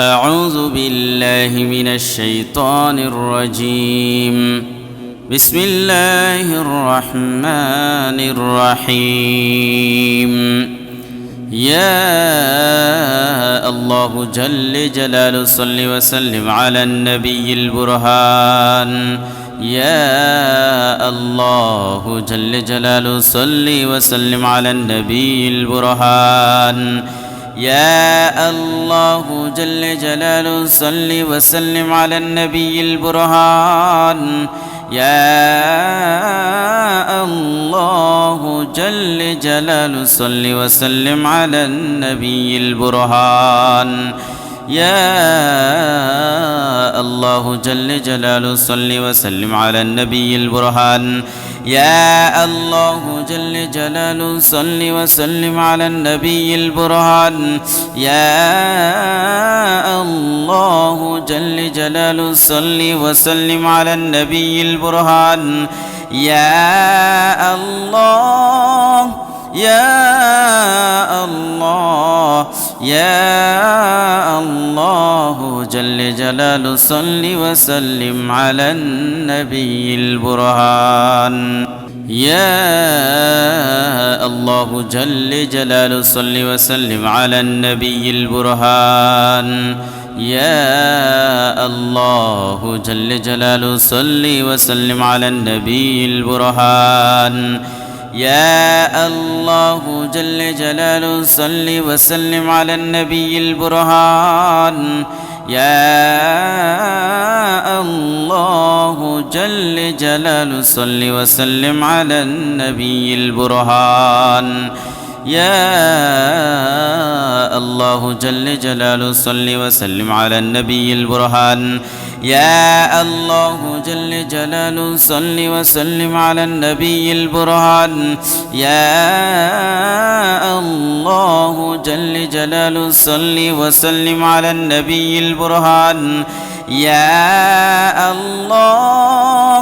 أعوذ بالله من الشيطان الرجيم. بسم الله الرحمن الرحيم. يا الله جل جلاله صل وسلم على النبي البرهان. يا الله جل جلاله صل وسلم على النبي البرهان. يا الله جل جلاله صل وسلم على النبي البرهان. يا الله جل جلاله صل وسلم على النبي البرهان. يا الله جل جلاله صل وسلم على النبي البرهان. يا الله جل جلاله صل وسلم على النبي البرهان. يا الله جل جلاله صل وسلم على النبي البرهان. يا الله يا الله يا الله جل جلاله صل وسلم على النبي البرهان. يا الله جل جلاله صل وسلم على النبي البرهان. يا الله جل جلاله صل وسلم على النبي البرهان. يا الله جل جلاله صل وسلم على النبي البرهان. يا الله جل جلاله صل وسلم على النبي البرهان. يا الله جل جلاله صل وسلم على النبي البرهان. يا الله جل جلاله صل وسلم على النبي البرهان. يا الله جل جلاله صل وسلم على النبي البرهان. يا الله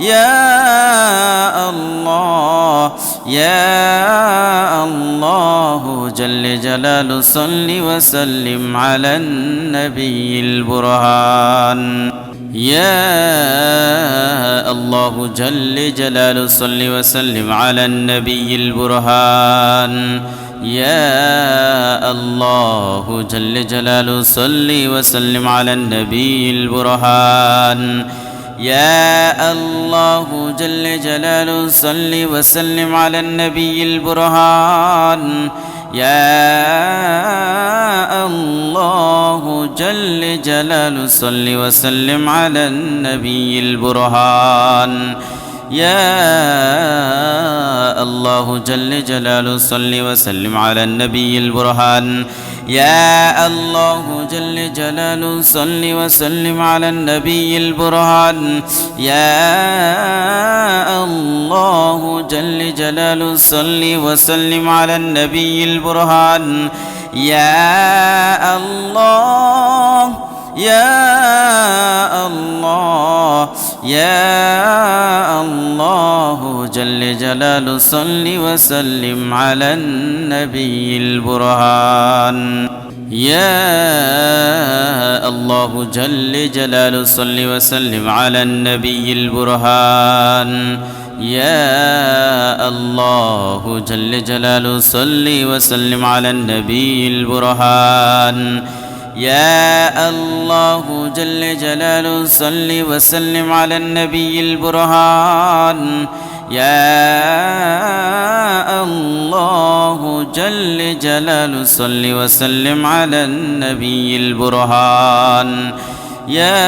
يا الله يا الله جل جلاله صل وسلم على النبي البرهان. يا الله جل جلاله صل وسلم على النبي البرهان. يا الله جل جلاله صل وسلم على النبي البرهان. يا الله جل جلاله صل وسلم على النبي البرهان. يا الله جل جلاله صل وسلم على النبي البرهان. يا الله جل جلاله صل وسلم على النبي البرهان. يا الله جل جلاله صل وسلم على النبي البرهان. يا الله جل جلاله صل وسلم على النبي البرهان. يا الله يا الله يا الله جل جلاله صل وسلم على النبي البرهان. يا الله جل جلاله صل وسلم على النبي البرهان. يا الله جل جلاله صل وسلم على النبي البرهان. يا الله جل جلاله صل وسلم على النبي البرهان. يا الله جل جلاله صل وسلم على النبي البرهان. يا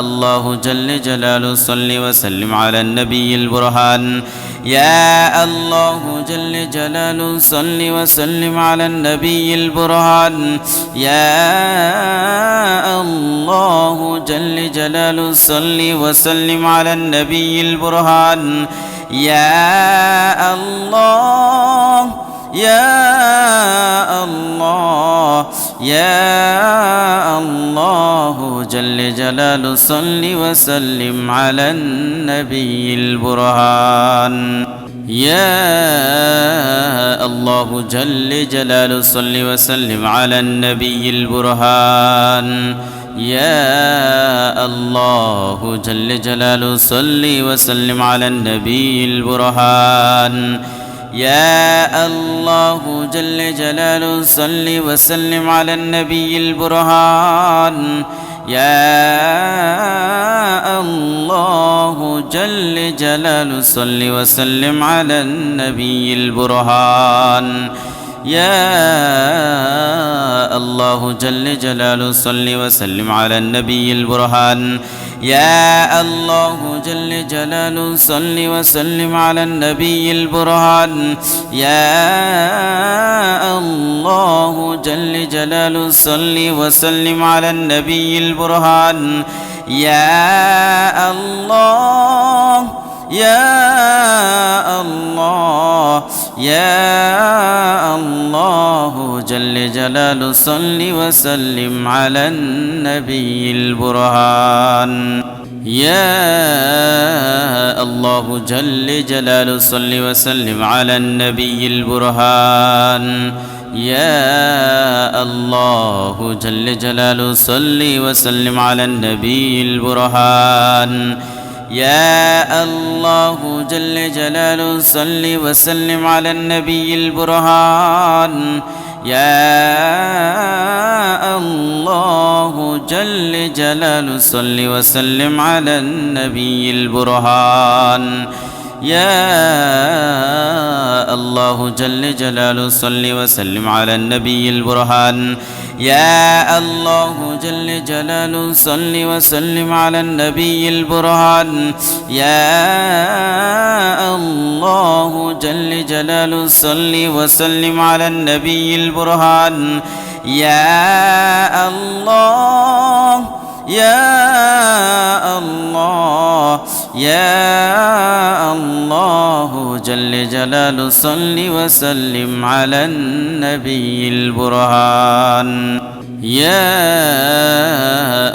الله جل جلاله صل وسلم على النبي البرهان. يا الله جل جلاله صل وسلم على النبي البرهان. يا الله جل جلاله صل وسلم على النبي البرهان. يا الله يا الله يا جل جلاله صل وسلم على النبي البرهان. يا الله جل جلاله صل وسلم على النبي البرهان. يا الله جل جلاله صل وسلم على النبي البرهان. يا الله جل جلاله صل وسلم على النبي البرهان. يا الله جل جلاله صل وسلم على النبي البرهان. يا الله جل جلاله صل وسلم على النبي البرهان. يا الله جل جلاله صل وسلم على النبي البرهان. يا الله جل جلاله صل وسلم على النبي البرهان. يا الله يا الله يا الله جل جلاله صل وسلم على النبي البرهان. يا الله جل جلاله صل وسلم على النبي البرهان. يا الله جل جلاله صل وسلم على النبي البرهان. يا الله جل جلاله صل وسلم على النبي البرهان. يا الله جل جلاله صل وسلم على النبي البرهان. يا الله جل جلاله صل وسلم على النبي البرهان. يا الله جل جلاله صل وسلم على النبي البرهان. يا الله جل جلاله صل وسلم على النبي البرهان. يا الله يا الله يا جل جلاله صل وسلم على النبي البرهان. يا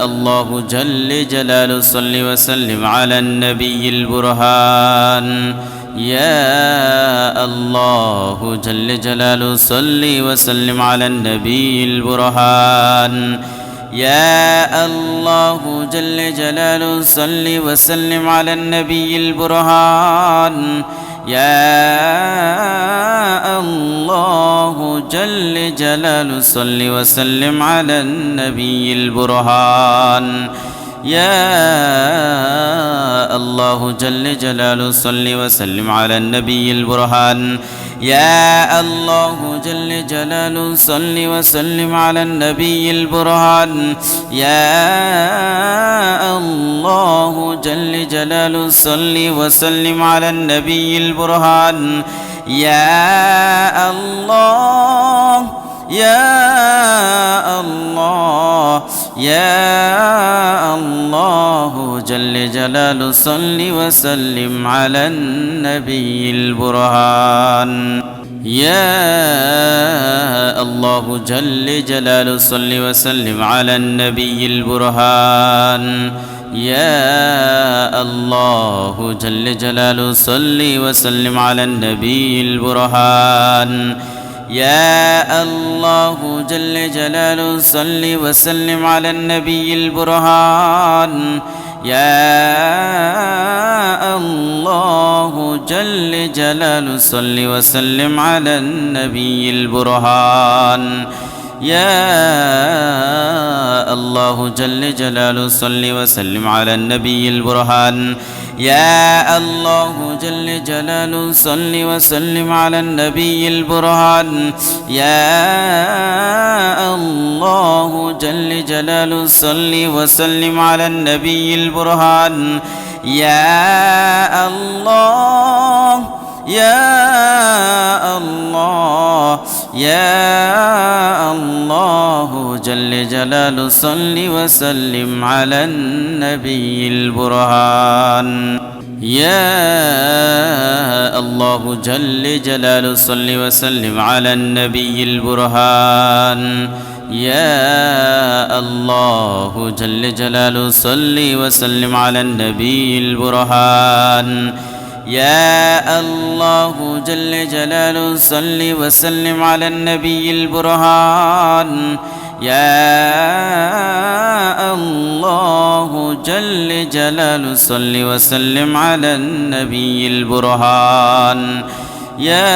الله جل جلاله صل وسلم على النبي البرهان. يا الله جل جلاله صل وسلم على النبي البرهان. يا الله جل جلاله صل وسلم على النبي البرهان. يا الله جل جلاله صل وسلم على النبي البرهان. يا الله جل جلاله صل وسلم على النبي البرهان. يا الله جل جلاله صل وسلم على النبي البرهان. يا الله جل جلاله صل وسلم على النبي البرهان. يا الله يا الله يا الله جل جلاله صل وسلم على النبي البرهان. يا الله جل جلاله صل وسلم على النبي البرهان. يا الله جل جلاله صل وسلم على النبي البرهان. يا الله جل جلاله صل وسلم على النبي البرهان. يا الله جل جلاله صل وسلم على النبي البرهان. يا الله جل جلاله صل وسلم على النبي البرهان. يا الله جل جلاله صل وسلم على النبي البرهان. يا الله جل جلاله صل وسلم على النبي البرهان. يا الله يا الله يا الله جل جلاله صل وسلم على النبي البرهان. يا الله جل جلاله صل وسلم على النبي البرهان. يا الله جل جلاله صل وسلم على النبي البرهان. يا الله جل جلاله صل وسلم على النبي البرهان. يا الله جل جلاله صل وسلم على النبي البرهان. يا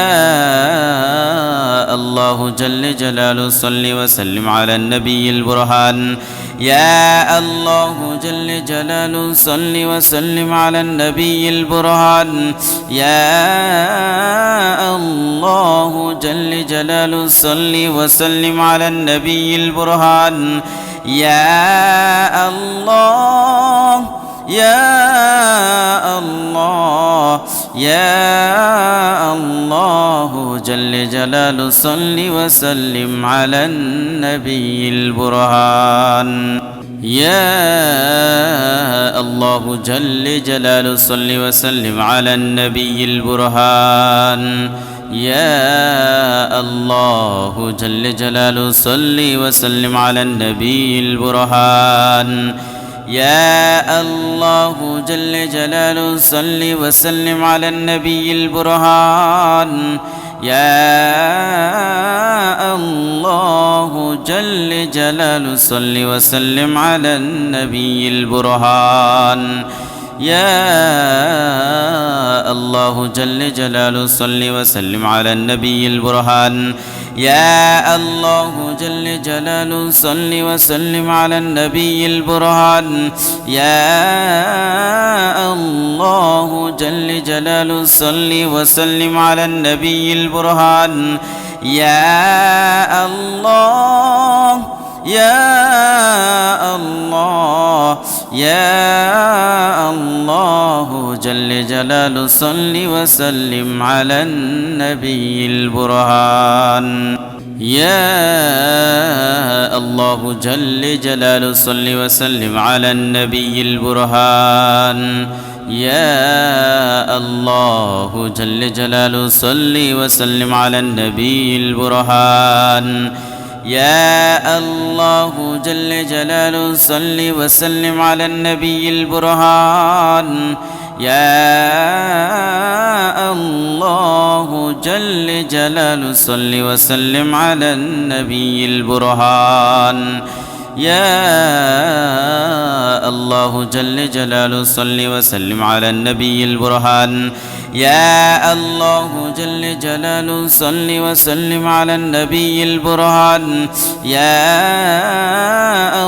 الله جل جلاله صل وسلم على النبي البرهان. يا الله جل جلاله صل وسلم على النبي البرهان. يا الله جل جلاله صل وسلم على النبي البرهان. يا الله يا الله يا الله جل جلاله صل وسلم على النبي البرهان. يا الله جل جلاله صل وسلم على النبي البرهان. يا الله جل جلاله صل وسلم على النبي البرهان. يا الله جل جلاله صل وسلم على النبي البرهان. يا الله جل جلاله صل وسلم على النبي البرهان. يا الله جل جلاله صل وسلم على النبي البرهان. يا الله جل جلاله صل وسلم على النبي البرهان. يا الله جل جلاله صل وسلم على النبي البرهان. يا الله يا الله يا الله جل جلاله صل وسلم على النبي البرهان. يا الله جل جلاله صل وسلم على النبي البرهان. يا الله جل جلاله صل وسلم على النبي البرهان. يا الله جل جلاله صل وسلم على النبي البرهان. يا الله جل جلاله صل وسلم على النبي البرهان. يا الله جل جلاله صل وسلم على النبي البرهان. يا الله جل جلاله صل وسلم على النبي البرهان. يا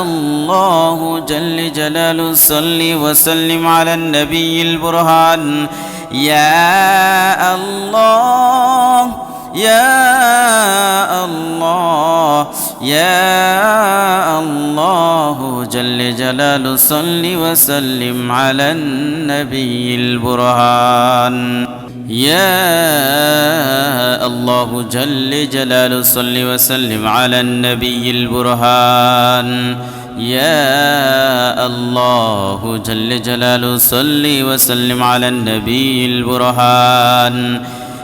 الله جل جلاله صل وسلم على النبي البرهان. يا الله يا الله يا الله جل جلاله صل وسلم على النبي البرهان. يا الله جل جلاله صل وسلم على النبي البرهان. يا الله جل جلاله صل وسلم على النبي البرهان.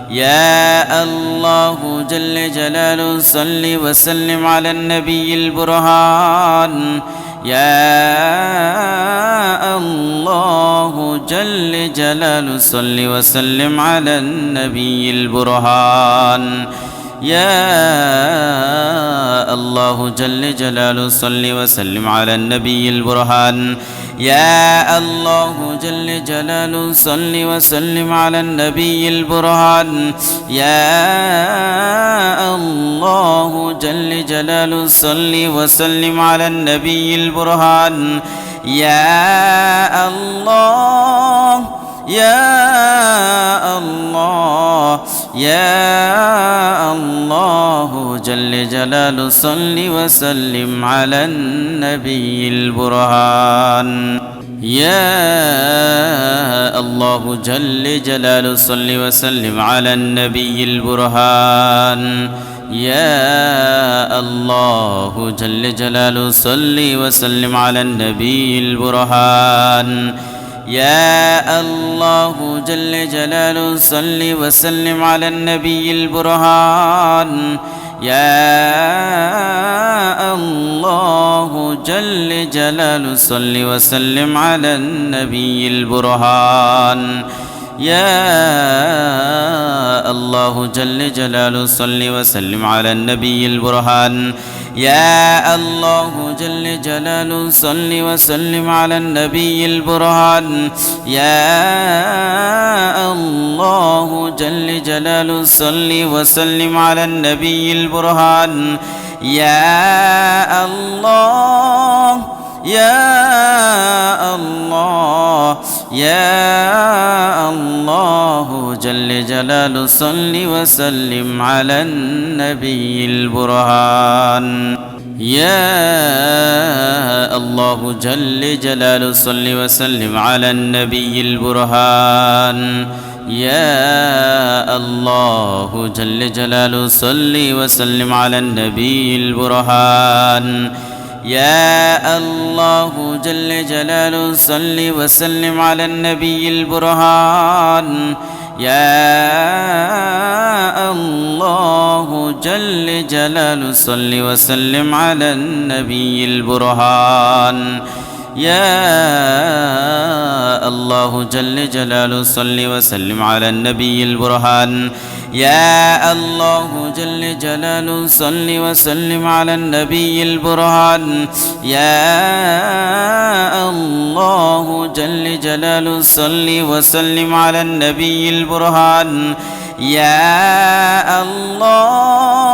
يا الله جل جلاله صل وسلم على النبي البرهان. يا الله جل جلاله صل وسلم على النبي البرهان. يا الله جل جلاله صل وسلم على النبي البرهان. يا الله جل جلاله صل وسلم على النبي البرهان. يا الله جل جلاله صل وسلم على النبي البرهان. يا الله يا الله. يا الله جل جلاله صل وسلم على النبي البرهان. يا الله جل جلاله صل وسلم على النبي البرهان. يا الله جل جلاله صل وسلم على النبي البرهان. يا الله جل جلاله صل وسلم على النبي البرهان. يا الله جل جلاله صل وسلم على النبي البرهان. يا الله جل جلاله صل وسلم على النبي البرهان. يا الله جل جلاله صل وسلم على النبي البرهان. يا الله جل جلاله صل وسلم على النبي البرهان. يا الله يا الله يا الله جل جلاله صل وسلم على النبي البرهان. يا الله جل جلاله صل وسلم على النبي البرهان. يا الله جل جلاله صل وسلم على النبي البرهان. يا الله جل جلاله صل وسلم على النبي البرهان. يا الله جل جلاله صل وسلم على النبي البرهان. يا الله جل جلاله صل وسلم على النبي البرهان. يا الله جل جلاله صل وسلم على النبي البرهان. يا الله جل جلاله صل وسلم على النبي البرهان. يا الله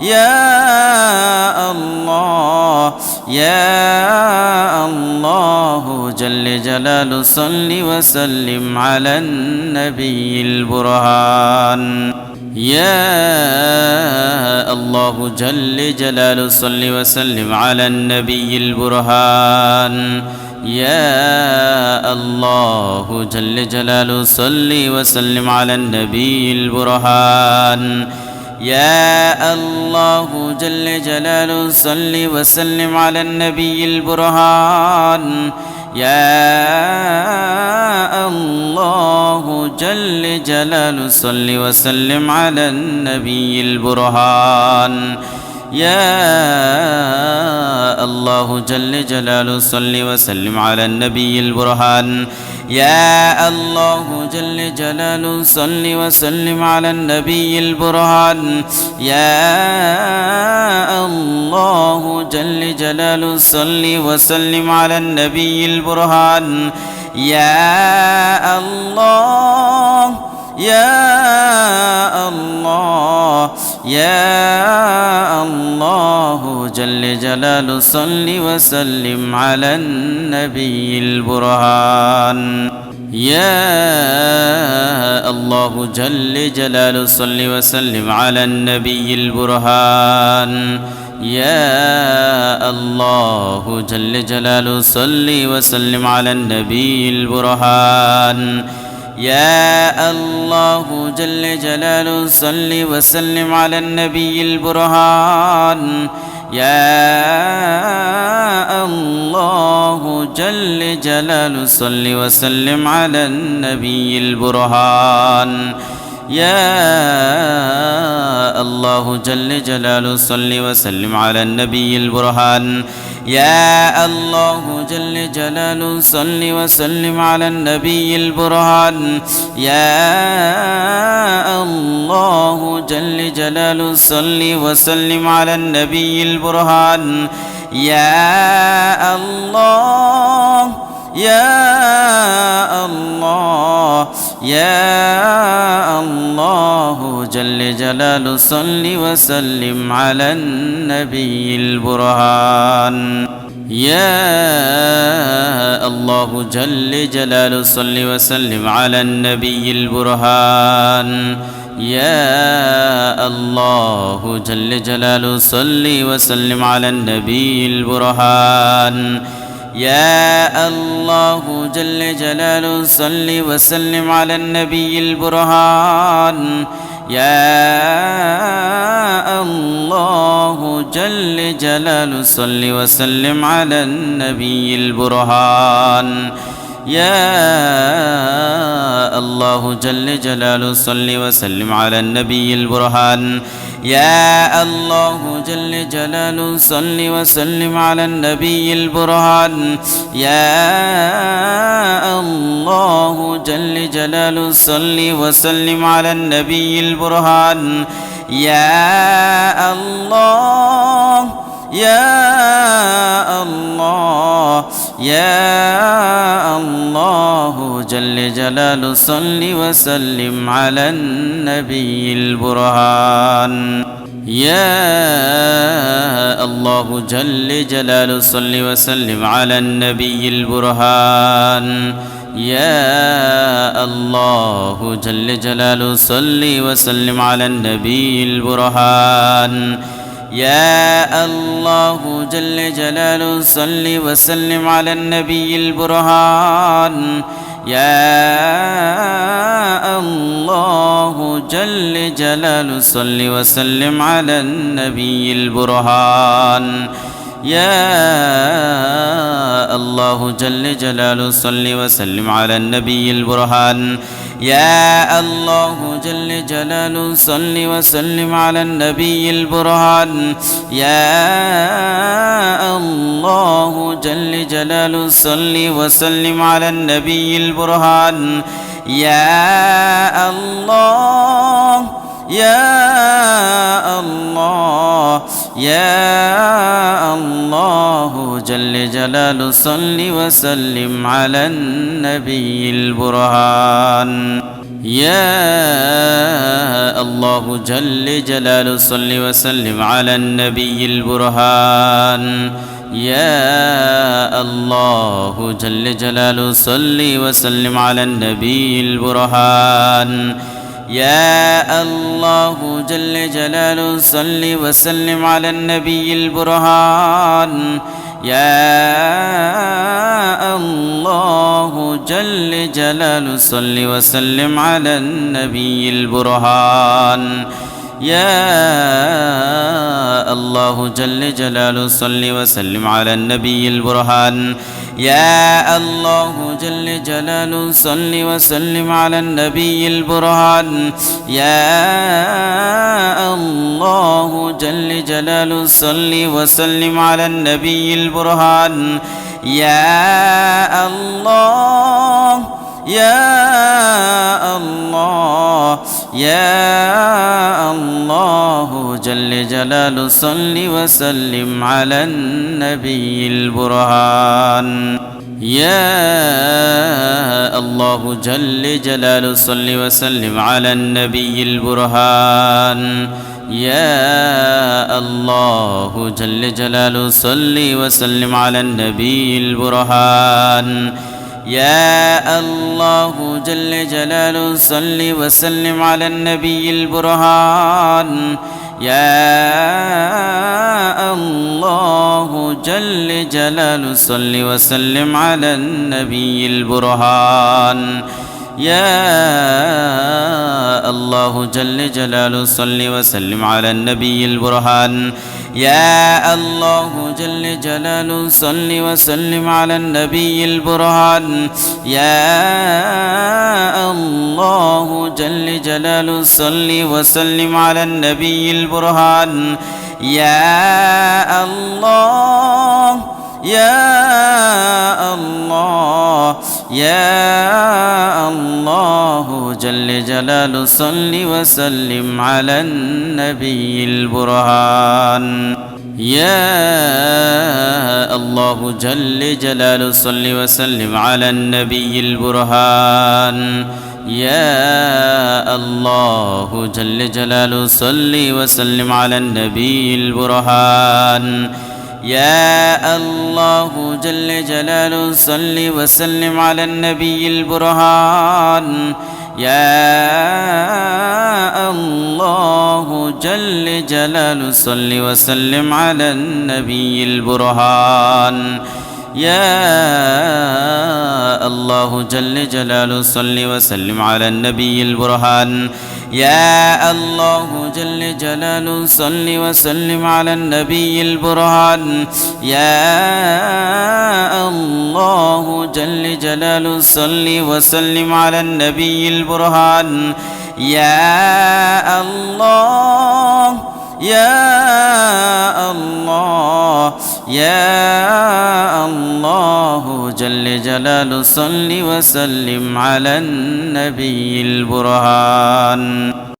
يا الله يا الله جل جلاله صل وسلم على النبي البرهان. يا الله جل جلاله صل وسلم على النبي البرهان. يا الله جل جلاله صل وسلم على النبي البرهان. يا الله جل جلاله صل وسلم على النبي البرهان. يا الله جل جلاله صل وسلم على النبي البرهان. يا الله جل جلاله صل وسلم على النبي البرهان. يا الله جل جلاله صل وسلم على النبي البرهان. يا الله جل جلاله صل وسلم على النبي البرهان. يا الله يا الله يا الله جل جلاله صل وسلم على النبي البرهان. يا الله جل جلاله صل وسلم على النبي البرهان. يا الله جل جلاله صل وسلم على النبي البرهان. يا الله جل جلاله صل وسلم على النبي البرهان. يا الله جل جلاله صل وسلم على النبي البرهان. يا الله جل جلاله صل وسلم على النبي البرهان. يا الله جل جلاله صل وسلم على النبي البرهان. يا الله جل جلاله صل وسلم على النبي البرهان. يا الله يا الله يا الله جل جلاله صل وسلم على النبي البرهان. يا الله جل جلاله صل وسلم على النبي البرهان. يا الله جل جلاله صل وسلم على النبي البرهان. يا الله جل جلاله صل وسلم على النبي البرهان. يا الله جل جلاله صل وسلم على النبي البرهان. يا الله جل جلاله صل وسلم على النبي البرهان. يا الله جل جلاله صل وسلم على النبي البرهان. يا الله جل جلاله صل وسلم على النبي البرهان. يا الله يا الله يا الله جل جلاله صل وسلم على النبي البرهان. يا الله جل جلاله صل وسلم على النبي البرهان. يا الله جل جلاله صل وسلم على النبي البرهان. يا الله جل جلاله صل وسلم على النبي البرهان. يا الله جل جلاله صل وسلم على النبي البرهان. يا الله جل جلاله صل وسلم على النبي البرهان. يا الله جل جلاله صل وسلم على النبي البرهان. يا الله جل جلاله صل وسلم على النبي البرهان. يا الله يا الله يا الله جل جلاله صل وسلم على النبي البرهان. يا الله جل جلاله صل وسلم على النبي البرهان. يا الله جل جلاله صل وسلم على النبي البرهان. يا الله جل جلاله صل وسلم على النبي البرهان. يا الله جل جلاله صل وسلم على النبي البرهان. يا الله جل جلاله صل وسلم على النبي البرهان. يا الله جل جلاله صل وسلم على النبي البرهان. يا الله جل جلاله صل وسلم على النبي البرهان. يا الله يا الله يا الله جل جلاله صل وسلم على النبي البرهان. يا الله جل جلاله صل وسلم على النبي البرهان. يا الله جل جلاله صل وسلم على النبي البرهان. يا الله جل جلاله صل وسلم على النبي البرهان. يا الله جل جلاله صل وسلم على النبي البرهان. يا الله جل جلاله صل وسلم على النبي البرهان. يا الله جل جلاله صل وسلم على النبي البرهان. يا الله جل جلاله صل وسلم على النبي البرهان. يا الله يا الله يا الله جل جلاله صل وسلم على النبي البرهان. يا الله جل جلاله صل وسلم على النبي البرهان. يا الله جل جلاله صل وسلم على النبي البرهان. يا الله جل جلاله صل وسلم على النبي البرهان. يا الله جل جلاله صل وسلم على النبي البرهان. يا الله جل جلاله صل وسلم على النبي البرهان. يا الله جل جلاله صل وسلم على النبي البرهان. يا الله جل جلاله صل وسلم على النبي البرهان. يا الله يا الله يا الله جل جلاله صل وسلم على النبي البرهان.